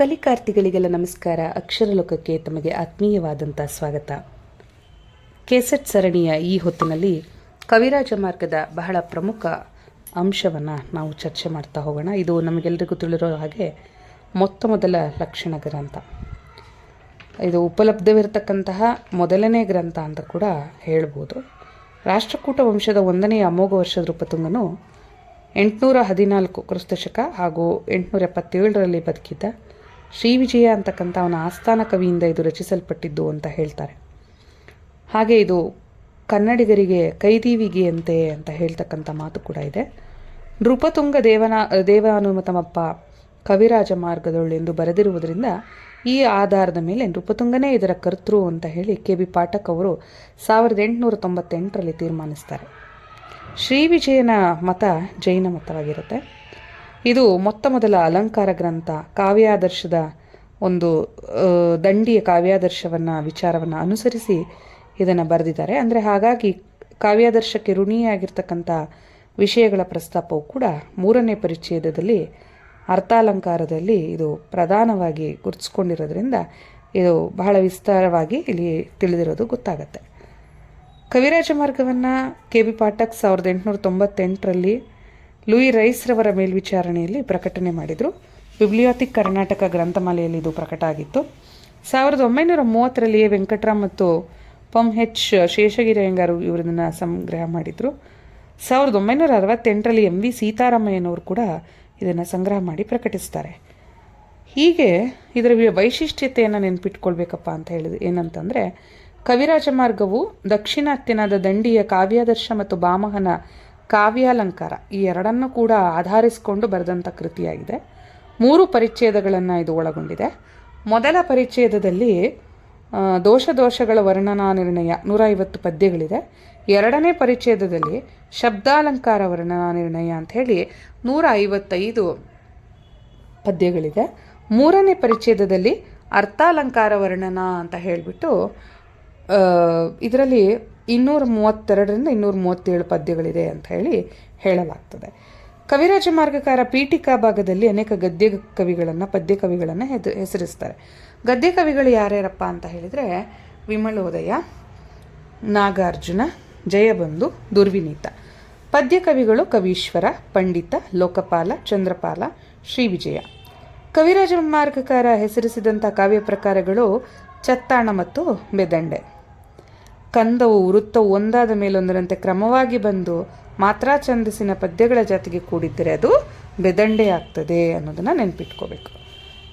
ಕಲಿಕಾರ್ಥಿಗಳಿಗೆಲ್ಲ ನಮಸ್ಕಾರ. ಅಕ್ಷರಲೋಕಕ್ಕೆ ತಮಗೆ ಆತ್ಮೀಯವಾದಂಥ ಸ್ವಾಗತ. ಕೆಸೆಟ್ ಸರಣಿಯ ಈ ಹೊತ್ತಿನಲ್ಲಿ ಕವಿರಾಜ ಮಾರ್ಗದ ಬಹಳ ಪ್ರಮುಖ ಅಂಶವನ್ನು ನಾವು ಚರ್ಚೆ ಮಾಡ್ತಾ ಹೋಗೋಣ. ಇದು ನಮಗೆಲ್ಲರಿಗೂ ತಿಳಿರೋ ಹಾಗೆ ಮೊತ್ತ ಮೊದಲ ಲಕ್ಷಣ ಗ್ರಂಥ. ಇದು ಉಪಲಬ್ಧವಿರತಕ್ಕಂತಹ ಮೊದಲನೇ ಗ್ರಂಥ ಅಂತ ಕೂಡ ಹೇಳ್ಬೋದು. ರಾಷ್ಟ್ರಕೂಟ ವಂಶದ ಒಂದನೇ ಅಮೋಘ ವರ್ಷದ ರೂಪತುಂಗನು ಎಂಟುನೂರ ಹದಿನಾಲ್ಕು ಕ್ರಿಸ್ತಶಕ ಹಾಗೂ ಎಂಟುನೂರ ಎಪ್ಪತ್ತೇಳರಲ್ಲಿ ಬದುಕಿದ್ದ ಶ್ರೀ ವಿಜಯ ಅಂತಕ್ಕಂಥ ಅವನ ಆಸ್ಥಾನ ಕವಿಯಿಂದ ಇದು ರಚಿಸಲ್ಪಟ್ಟಿದ್ದು ಅಂತ ಹೇಳ್ತಾರೆ. ಹಾಗೆ ಇದು ಕನ್ನಡಿಗರಿಗೆ ಕೈದೀವಿಗೆಯಂತೆ ಅಂತ ಹೇಳ್ತಕ್ಕಂಥ ಮಾತು ಕೂಡ ಇದೆ. ನೃಪತುಂಗ ದೇವನ, ದೇವಾನುಮತಮಪ್ಪ ಕವಿರಾಜ ಮಾರ್ಗದೊಳು ಎಂದು ಬರೆದಿರುವುದರಿಂದ ಈ ಆಧಾರದ ಮೇಲೆ ನೃಪತುಂಗನೇ ಇದರ ಕರ್ತೃ ಅಂತ ಹೇಳಿ ಕೆ ಬಿ ಪಾಠಕ್ ಅವರು ಸಾವಿರದ ಎಂಟುನೂರ ತೊಂಬತ್ತೆಂಟರಲ್ಲಿ ತೀರ್ಮಾನಿಸ್ತಾರೆ. ಶ್ರೀ ವಿಜಯನ ಮತ ಜೈನ ಮತವಾಗಿರುತ್ತೆ. ಇದು ಮೊತ್ತ ಮೊದಲ ಅಲಂಕಾರ ಗ್ರಂಥ, ಕಾವ್ಯಾದರ್ಶದ ಒಂದು ದಂಡಿಯ ಕಾವ್ಯಾದರ್ಶವನ್ನು, ವಿಚಾರವನ್ನು ಅನುಸರಿಸಿ ಇದನ್ನು ಬರೆದಿದ್ದಾರೆ. ಅಂದರೆ ಹಾಗಾಗಿ ಕಾವ್ಯಾದರ್ಶಕ್ಕೆ ಋಣಿಯಾಗಿರ್ತಕ್ಕಂಥ ವಿಷಯಗಳ ಪ್ರಸ್ತಾಪವು ಕೂಡ ಮೂರನೇ ಪರಿಚ್ಛೇದದಲ್ಲಿ, ಅರ್ಥಾಲಂಕಾರದಲ್ಲಿ ಇದು ಪ್ರಧಾನವಾಗಿ ಗುರುತಿಸ್ಕೊಂಡಿರೋದ್ರಿಂದ ಇದು ಬಹಳ ವಿಸ್ತಾರವಾಗಿ ಇಲ್ಲಿ ತಿಳಿದಿರೋದು ಗೊತ್ತಾಗತ್ತೆ. ಕವಿರಾಜ ಮಾರ್ಗವನ್ನು ಕೆ ಬಿ ಪಾಠಕ್ ಸಾವಿರದ ಎಂಟುನೂರ ತೊಂಬತ್ತೆಂಟರಲ್ಲಿ ಲೂಯಿ ರೈಸ್ರವರ ಮೇಲ್ವಿಚಾರಣೆಯಲ್ಲಿ ಪ್ರಕಟಣೆ ಮಾಡಿದರು. ಬಿಬ್ಲಿಯೋಥಿಕ್ ಕರ್ನಾಟಕ ಗ್ರಂಥಮಾಲೆಯಲ್ಲಿ ಇದು ಪ್ರಕಟ ಆಗಿತ್ತು. ಸಾವಿರದ ಒಂಬೈನೂರ ಮೂವತ್ತರಲ್ಲಿಯೇ ವೆಂಕಟರಾಮ್ ಮತ್ತು ಪಂ ಹೆಚ್ ಶೇಷಗಿರಿಯಂಗಾರು ಇವರನ್ನ ಸಂಗ್ರಹ ಮಾಡಿದರು. ಸಾವಿರದ ಒಂಬೈನೂರ ಅರವತ್ತೆಂಟರಲ್ಲಿ ಎಂ ವಿ ಸೀತಾರಾಮಯ್ಯನವರು ಕೂಡ ಇದನ್ನು ಸಂಗ್ರಹ ಮಾಡಿ ಪ್ರಕಟಿಸ್ತಾರೆ. ಹೀಗೆ ಇದರ ವೈಶಿಷ್ಟ್ಯತೆಯನ್ನು ನೆನಪಿಟ್ಕೊಳ್ಬೇಕಪ್ಪ ಅಂತ ಹೇಳಿದ ಏನಂತಂದರೆ, ಕವಿರಾಜ ಮಾರ್ಗವು ದಕ್ಷಿಣಾತ್ಯನಾದ ದಂಡಿಯ ಕಾವ್ಯಾದರ್ಶ ಮತ್ತು ಭಾಮಹನ ಕಾವ್ಯಾಲಂಕಾರ ಈ ಎರಡನ್ನು ಕೂಡ ಆಧರಿಸಿಕೊಂಡು ಬರೆದಂಥ ಕೃತಿಯಾಗಿದೆ. ಮೂರು ಪರಿಚ್ಛೇದಗಳನ್ನು ಇದು ಒಳಗೊಂಡಿದೆ. ಮೊದಲ ಪರಿಚ್ಛೇದದಲ್ಲಿ ದೋಷ ದೋಷಗಳ ವರ್ಣನಾ ನಿರ್ಣಯ ನೂರ ಐವತ್ತು ಪದ್ಯಗಳಿದೆ. ಎರಡನೇ ಪರಿಚ್ಛೇದದಲ್ಲಿ ಶಬ್ದಾಲಂಕಾರ ವರ್ಣನಾ ನಿರ್ಣಯ ಅಂತ ಹೇಳಿ ನೂರ ಐವತ್ತೈದು ಪದ್ಯಗಳಿದೆ. ಮೂರನೇ ಪರಿಚ್ಛೇದದಲ್ಲಿ ಅರ್ಥಾಲಂಕಾರ ವರ್ಣನಾ ಅಂತ ಹೇಳಿಬಿಟ್ಟು ಇದರಲ್ಲಿ ಇನ್ನೂರ ಮೂವತ್ತೆರಡರಿಂದ ಇನ್ನೂರ ಮೂವತ್ತೇಳು ಪದ್ಯಗಳಿದೆ ಅಂತ ಹೇಳಿ ಹೇಳಲಾಗ್ತದೆ. ಕವಿರಾಜ ಮಾರ್ಗಕಾರ ಪೀಠಿಕಾ ಭಾಗದಲ್ಲಿ ಅನೇಕ ಗದ್ಯ ಕವಿಗಳನ್ನು, ಪದ್ಯ ಕವಿಗಳನ್ನು ಹೆದ, ಹೆಸರಿಸ್ತಾರೆ. ಗದ್ಯ ಕವಿಗಳು ಯಾರ್ಯಾರಪ್ಪ ಅಂತ ಹೇಳಿದರೆ, ವಿಮಲೋದಯ, ನಾಗಾರ್ಜುನ, ಜಯಬಂಧು, ದುರ್ವಿನೀತ. ಪದ್ಯ ಕವಿಗಳು ಕವೀಶ್ವರ, ಪಂಡಿತ, ಲೋಕಪಾಲ, ಚಂದ್ರಪಾಲ, ಶ್ರೀ ವಿಜಯ. ಕವಿರಾಜ ಮಾರ್ಗಕಾರ ಹೆಸರಿಸಿದಂಥ ಕಾವ್ಯ ಪ್ರಕಾರಗಳು ಚತ್ತಾಣ ಮತ್ತು ಬೆದಂಡೆ ಕಂದವು ವೃತ್ತವು ಒಂದಾದ ಮೇಲೊಂದರಂತೆ ಕ್ರಮವಾಗಿ ಬಂದು ಮಾತ್ರ ಛಂದಸ್ಸಿನ ಪದ್ಯಗಳ ಜಾತಿಗೆ ಕೂಡಿದ್ದರೆ ಅದು ಬೆದಂಡೆ ಆಗ್ತದೆ ಅನ್ನೋದನ್ನು ನೆನಪಿಟ್ಕೋಬೇಕು.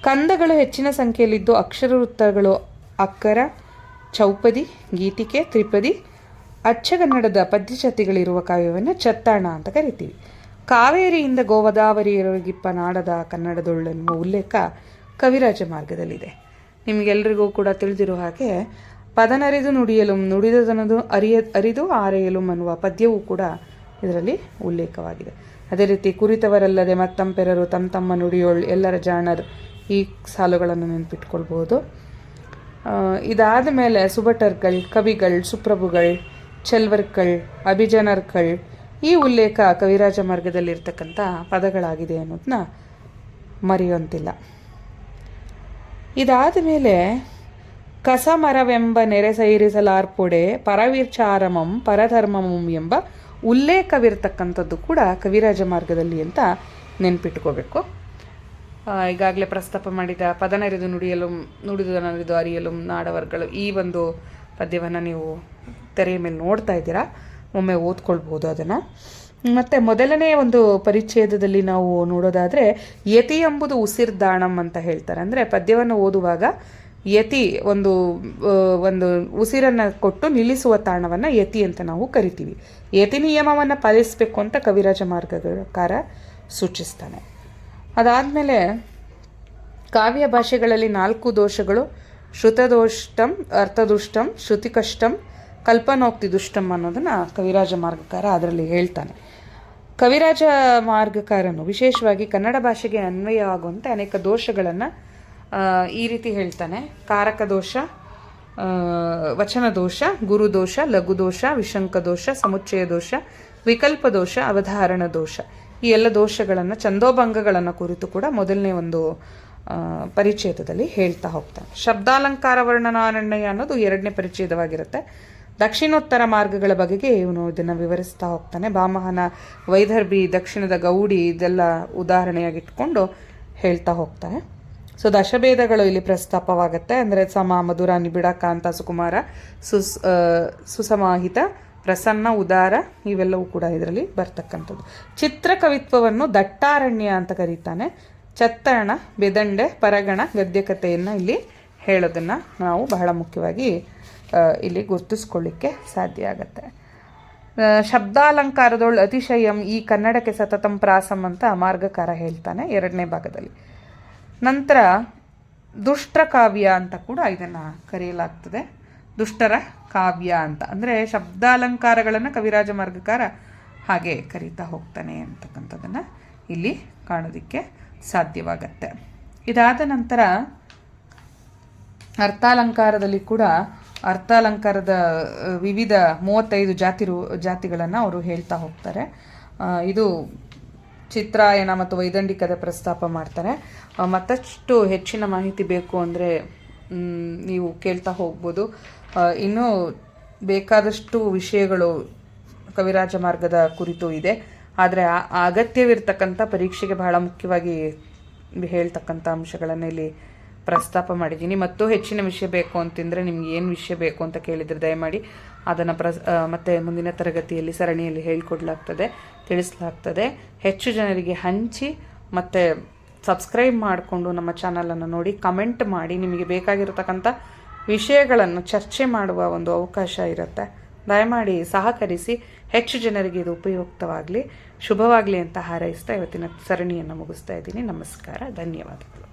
ಕಂದಗಳು ಹೆಚ್ಚಿನ ಸಂಖ್ಯೆಯಲ್ಲಿದ್ದು ಅಕ್ಷರ ವೃತ್ತಗಳು ಅಕ್ಕರ, ಚೌಪದಿ ಗೀತಿಕೆ ತ್ರಿಪದಿ, ಅಚ್ಚಗನ್ನಡದ ಪದ್ಯಜಾತಿಗಳಿರುವ ಕಾವ್ಯವನ್ನು ಚತ್ತಾಣ ಅಂತ ಕರಿತೀವಿ. ಕಾವೇರಿಯಿಂದ ಗೋವದಾವರಿಯರಿಗಿಪ್ಪ ನಾಡದ ಕನ್ನಡದೊಳ್ಳೆನ್ನುವ ಉಲ್ಲೇಖ ಕವಿರಾಜ ಮಾರ್ಗದಲ್ಲಿದೆ. ನಿಮಗೆಲ್ಲರಿಗೂ ಕೂಡ ತಿಳಿದಿರೋ ಹಾಗೆ ಪದನರಿದು ನುಡಿಯಲು ನುಡಿದದನದು ಅರಿಯ, ಅರಿದು ಆರೆಯಲು ಅನ್ನುವ ಪದ್ಯವೂ ಕೂಡ ಇದರಲ್ಲಿ ಉಲ್ಲೇಖವಾಗಿದೆ. ಅದೇ ರೀತಿ ಕುರಿತವರಲ್ಲದೆ ಮತ್ತಂಪೆರರು ತಮ್ಮ ತಮ್ಮ ನುಡಿಯೋಳ್ ಎಲ್ಲರ ಜಾಣರ್ ಈ ಸಾಲುಗಳನ್ನು ನೆನ್ಪಿಟ್ಕೊಳ್ಬೋದು ಇದಾದ ಮೇಲೆ ಸುಭಟರ್ಗಳ್ ಕವಿಗಳ್, ಸುಪ್ರಭುಗಳ್, ಚೆಲ್ವರ್ಕಳ್, ಅಭಿಜನರ್ಕಳ್ ಈ ಉಲ್ಲೇಖ ಕವಿರಾಜ ಮಾರ್ಗದಲ್ಲಿರ್ತಕ್ಕಂಥ ಪದಗಳಾಗಿದೆ ಅನ್ನೋದನ್ನ ಮರೆಯುವಂತಿಲ್ಲ. ಇದಾದ ಮೇಲೆ ಕಸಮರವೆಂಬ ನೆರೆ ಸೈರಿಸಲಾರ್ಪೊಡೆ ಪರವೀರ್ಚಾರಮಂ ಪರಧರ್ಮಮಂ ಎಂಬ ಉಲ್ಲೇಖವಿರ್ತಕ್ಕಂಥದ್ದು ಕೂಡ ಕವಿರಾಜ ಮಾರ್ಗದಲ್ಲಿ ಅಂತ ನೆನ್ಪಿಟ್ಕೋಬೇಕು. ಈಗಾಗಲೇ ಪ್ರಸ್ತಾಪ ಮಾಡಿದ ಪದನರಿದು ನುಡಿಯಲು ನುಡಿದು ಅರಿಯಲು ನಾಡವರ್ಗಳು ಈ ಒಂದು ಪದ್ಯವನ್ನು ನೀವು ತೆರೆಯ ಮೇಲೆ ನೋಡ್ತಾ ಇದ್ದೀರಾ? ಒಮ್ಮೆ ಓದ್ಕೊಳ್ಬೋದು ಅದನ್ನು. ಮತ್ತು ಮೊದಲನೇ ಒಂದು ಪರಿಚ್ಛೇದದಲ್ಲಿ ನಾವು ನೋಡೋದಾದರೆ ಯತಿ ಎಂಬುದು ಉಸಿರ್ದಾಣಂ ಅಂತ ಹೇಳ್ತಾರೆ. ಅಂದರೆ ಪದ್ಯವನ್ನು ಓದುವಾಗ ಯತಿ ಒಂದು ಒಂದು ಉಸಿರನ್ನು ಕೊಟ್ಟು ನಿಲ್ಲಿಸುವ ತಾಣವನ್ನು ಯತಿ ಅಂತ ನಾವು ಕರಿತೀವಿ. ಯತಿ ನಿಯಮವನ್ನು ಪಾಲಿಸಬೇಕು ಅಂತ ಕವಿರಾಜ ಮಾರ್ಗಕಾರ ಸೂಚಿಸ್ತಾನೆ. ಅದಾದಮೇಲೆ ಕಾವ್ಯ ಭಾಷೆಗಳಲ್ಲಿ ನಾಲ್ಕು ದೋಷಗಳು. ಶ್ರುತದೋಷ್ಟಂ, ಅರ್ಥದುಷ್ಟಂ, ಶ್ರುತಿಕಷ್ಟಂ ಕಲ್ಪನೋಕ್ತಿ ದುಷ್ಟಂ ಅನ್ನೋದನ್ನು ಕವಿರಾಜ ಮಾರ್ಗಕಾರ ಅದರಲ್ಲಿ ಹೇಳ್ತಾನೆ. ಕವಿರಾಜ ಮಾರ್ಗಕಾರನು ವಿಶೇಷವಾಗಿ ಕನ್ನಡ ಭಾಷೆಗೆ ಅನ್ವಯ ಆಗುವಂತೆ ಅನೇಕ ದೋಷಗಳನ್ನು ಈ ರೀತಿ ಹೇಳ್ತಾನೆ. ಕಾರಕ ದೋಷ ವಚನ ದೋಷ, ಗುರು ದೋಷ, ಲಘು ದೋಷ, ವಿಶಂಕ ದೋಷ, ಸಮುಚ್ಚಯ ದೋಷ, ವಿಕಲ್ಪ ದೋಷ, ಅವಧಾರಣ ದೋಷ. ಈ ಎಲ್ಲ ದೋಷಗಳನ್ನು ಛಂದೋಭಂಗಗಳನ್ನು ಕುರಿತು ಕೂಡ ಮೊದಲನೇ ಒಂದು ಪರಿಚ್ಛೇದದಲ್ಲಿ ಹೇಳ್ತಾ ಹೋಗ್ತಾನೆ ಶಬ್ದಾಲಂಕಾರ ವರ್ಣನಾರಣ್ಯ ಅನ್ನೋದು ಎರಡನೇ ಪರಿಚ್ಛೇದವಾಗಿರುತ್ತೆ ದಕ್ಷಿಣೋತ್ತರ ಮಾರ್ಗಗಳ ಬಗೆಗೆ ಇವನು ಇದನ್ನು ವಿವರಿಸ್ತಾ ಹೋಗ್ತಾನೆ. ಬಾಮಹನ, ವೈದರ್ಭಿ, ದಕ್ಷಿಣದ ಗೌಡಿ ಇದೆಲ್ಲ ಉದಾಹರಣೆಯಾಗಿಟ್ಕೊಂಡು ಹೇಳ್ತಾ ಹೋಗ್ತಾನೆ. ಸೊ ದಶಭೇದಗಳು ಇಲ್ಲಿ ಪ್ರಸ್ತಾಪವಾಗುತ್ತೆ. ಅಂದರೆ ಸಮ, ಮಧುರ, ನಿಬಿಡ, ಕಾಂತ, ಸುಕುಮಾರ, ಸುಸ್ ಸುಸಮಾಹಿತ, ಪ್ರಸನ್ನ, ಉದಾರ, ಇವೆಲ್ಲವೂ ಕೂಡ ಇದರಲ್ಲಿ ಬರ್ತಕ್ಕಂಥದ್ದು. ಚಿತ್ರಕವಿತ್ವವನ್ನು ದಟ್ಟಾರಣ್ಯ ಅಂತ ಕರೀತಾನೆ. ಚತ್ತರಣ ಬೆದಂಡೆ, ಪರಗಣ ಗದ್ಯಕತೆಯನ್ನು ಇಲ್ಲಿ ಹೇಳೋದನ್ನು ನಾವು ಬಹಳ ಮುಖ್ಯವಾಗಿ ಇಲ್ಲಿ ಗುರುತಿಸ್ಕೊಳ್ಳಿಕ್ಕೆ ಸಾಧ್ಯ ಆಗುತ್ತೆ. ಶಬ್ದಾಲಂಕಾರದೊಳ್ ಅತಿಶಯಂ ಈ ಕನ್ನಡಕ್ಕೆ ಸತತಂ ಪ್ರಾಸಂ ಅಂತ ಮಾರ್ಗಕಾರ ಹೇಳ್ತಾನೆ ಎರಡನೇ ಭಾಗದಲ್ಲಿ. ನಂತರ ದುಷ್ಟರ ಕಾವ್ಯ ಅಂತ ಕೂಡ ಇದನ್ನು ಕರೆಯಲಾಗ್ತದೆ. ದುಷ್ಟರ ಕಾವ್ಯ ಅಂತ. ಅಂದರೆ ಶಬ್ದಾಲಂಕಾರಗಳನ್ನು ಕವಿರಾಜ ಮಾರ್ಗಕಾರ ಹಾಗೆ ಕರೀತಾ ಹೋಗ್ತಾನೆ ಅಂತಕ್ಕಂಥದ್ದನ್ನು ಇಲ್ಲಿ ಕಾಣೋದಕ್ಕೆ ಸಾಧ್ಯವಾಗತ್ತೆ. ಇದಾದ ನಂತರ ಅರ್ಥಾಲಂಕಾರದಲ್ಲಿ ಕೂಡ ಅರ್ಥಾಲಂಕಾರದ, ವಿವಿಧ ಮೂವತ್ತೈದು ಜಾತಿರು, ಜಾತಿಗಳನ್ನ ಜಾತಿಗಳನ್ನು ಅವರು ಹೇಳ್ತಾ ಹೋಗ್ತಾರೆ. ಇದು ಚಿತ್ರಾಯನ ಮತ್ತು ವೈದಂಡಿಕದ ಪ್ರಸ್ತಾಪ ಮಾಡ್ತಾರೆ ಮತ್ತಷ್ಟು ಹೆಚ್ಚಿನ ಮಾಹಿತಿ ಬೇಕು ಅಂದರೆ ನೀವು ಕೇಳ್ತಾ ಹೋಗ್ಬೋದು. ಇನ್ನೂ ಬೇಕಾದಷ್ಟು ವಿಷಯಗಳು ಕವಿರಾಜ ಮಾರ್ಗದ ಕುರಿತು ಇದೆ. ಆದರೆ ಆ, ಅಗತ್ಯವಿರ್ತಕ್ಕಂಥ ಪರೀಕ್ಷೆಗೆ ಬಹಳ ಮುಖ್ಯವಾಗಿ ಹೇಳ್ತಕ್ಕಂಥ ಅಂಶಗಳನ್ನು ಇಲ್ಲಿ ಪ್ರಸ್ತಾಪ ಮಾಡಿದ್ದೀನಿ. ಮತ್ತು ಹೆಚ್ಚಿನ ವಿಷಯ ಬೇಕು ಅಂತಂದರೆ ನಿಮ್ಗೆ ಏನು ವಿಷಯ ಬೇಕು ಅಂತ ಕೇಳಿದರೆ ದಯಮಾಡಿ ಅದನ್ನು ಪ್ರ ಮತ್ತು ಮುಂದಿನ ತರಗತಿಯಲ್ಲಿ ಸರಣಿಯಲ್ಲಿ ಹೇಳಿಕೊಡ್ಲಾಗ್ತದೆ, ತಿಳಿಸ್ಲಾಗ್ತದೆ. ಹೆಚ್ಚು ಜನರಿಗೆ ಹಂಚಿ ಮತ್ತು ಸಬ್ಸ್ಕ್ರೈಬ್ ಮಾಡಿಕೊಂಡು ನಮ್ಮ ಚಾನಲನ್ನು ನೋಡಿ, ಕಮೆಂಟ್ ಮಾಡಿ, ನಿಮಗೆ ಬೇಕಾಗಿರತಕ್ಕಂಥ ವಿಷಯಗಳನ್ನು ಚರ್ಚೆ ಮಾಡುವ ಒಂದು ಅವಕಾಶ ಇರುತ್ತೆ. ದಯಮಾಡಿ ಸಹಕರಿಸಿ, ಹೆಚ್ಚು ಜನರಿಗೆ ಇದು ಉಪಯುಕ್ತವಾಗಲಿ. ಶುಭವಾಗಲಿ ಅಂತ ಹಾರೈಸ್ತಾ ಇವತ್ತಿನ ಸರಣಿಯನ್ನು ಮುಗಿಸ್ತಾ ಇದ್ದೀನಿ. ನಮಸ್ಕಾರ, ಧನ್ಯವಾದಗಳು.